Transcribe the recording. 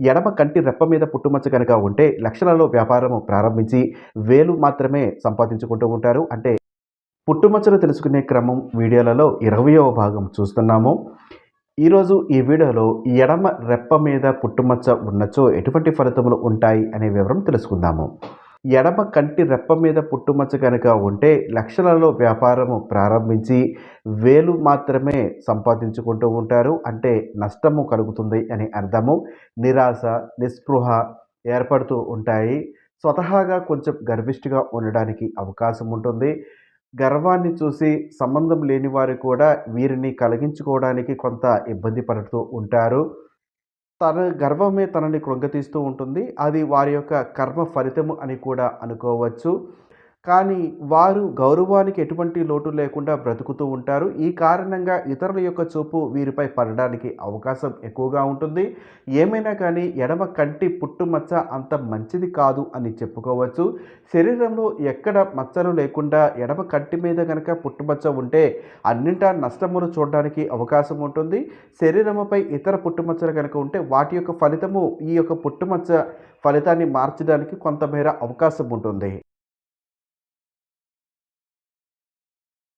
ఎడమ కంటి రెప్ప మీద పుట్టుమచ్చ కనుక ఉంటే లక్షలలో వ్యాపారం ప్రారంభించి వేలు మాత్రమే సంపాదించుకుంటూ ఉంటారు. అంటే పుట్టుమచ్చలు తెలుసుకునే క్రమం వీడియోలలో ఇరవయవ భాగం చూస్తున్నాము. ఈరోజు ఈ వీడియోలో ఎడమ రెప్ప మీద పుట్టుమచ్చ ఉన్నచో ఎటువంటి ఫలితములు ఉంటాయి అనే వివరం తెలుసుకుందాము. ఎడమ కంటి రెప్ప మీద పుట్టుమచ్చ కనుక ఉంటే లక్షలలో వ్యాపారము ప్రారంభించి వేలు మాత్రమే సంపాదించుకుంటూ ఉంటారు. అంటే నష్టము కలుగుతుంది అని అర్థము. నిరాశ నిస్పృహ ఏర్పడుతూ ఉంటాయి. స్వతహాగా కొంచెం గర్విష్ఠగా ఉండడానికి అవకాశం ఉంటుంది. గర్వాన్ని చూసి సంబంధం లేని వారు కూడా వీరిని కలిగించుకోవడానికి కొంత ఇబ్బంది పడుతూ ఉంటారు. తన గర్వమే తనని కృంగతీస్తూ ఉంటుంది. అది వారి యొక్క కర్మ ఫలితము అని కూడా అనుకోవచ్చు. కానీ వారు గౌరవానికి ఎటువంటి లోటు లేకుండా బ్రతుకుతూ ఉంటారు. ఈ కారణంగా ఇతరుల యొక్క చూపు వీరిపై పడడానికి అవకాశం ఎక్కువగా ఉంటుంది. ఏమైనా కానీ ఎడమ కంటి పుట్టుమచ్చ అంత మంచిది కాదు అని చెప్పుకోవచ్చు. శరీరంలో ఎక్కడ మచ్చలు లేకుండా ఎడమ కంటి మీద కనుక పుట్టుమచ్చ ఉంటే అన్నింటా నష్టమును చూడడానికి అవకాశం ఉంటుంది. శరీరముపై ఇతర పుట్టుమచ్చలు కనుక ఉంటే వాటి యొక్క ఫలితము ఈ యొక్క పుట్టుమచ్చ ఫలితాన్ని మార్చడానికి కొంతమేర అవకాశం ఉంటుంది.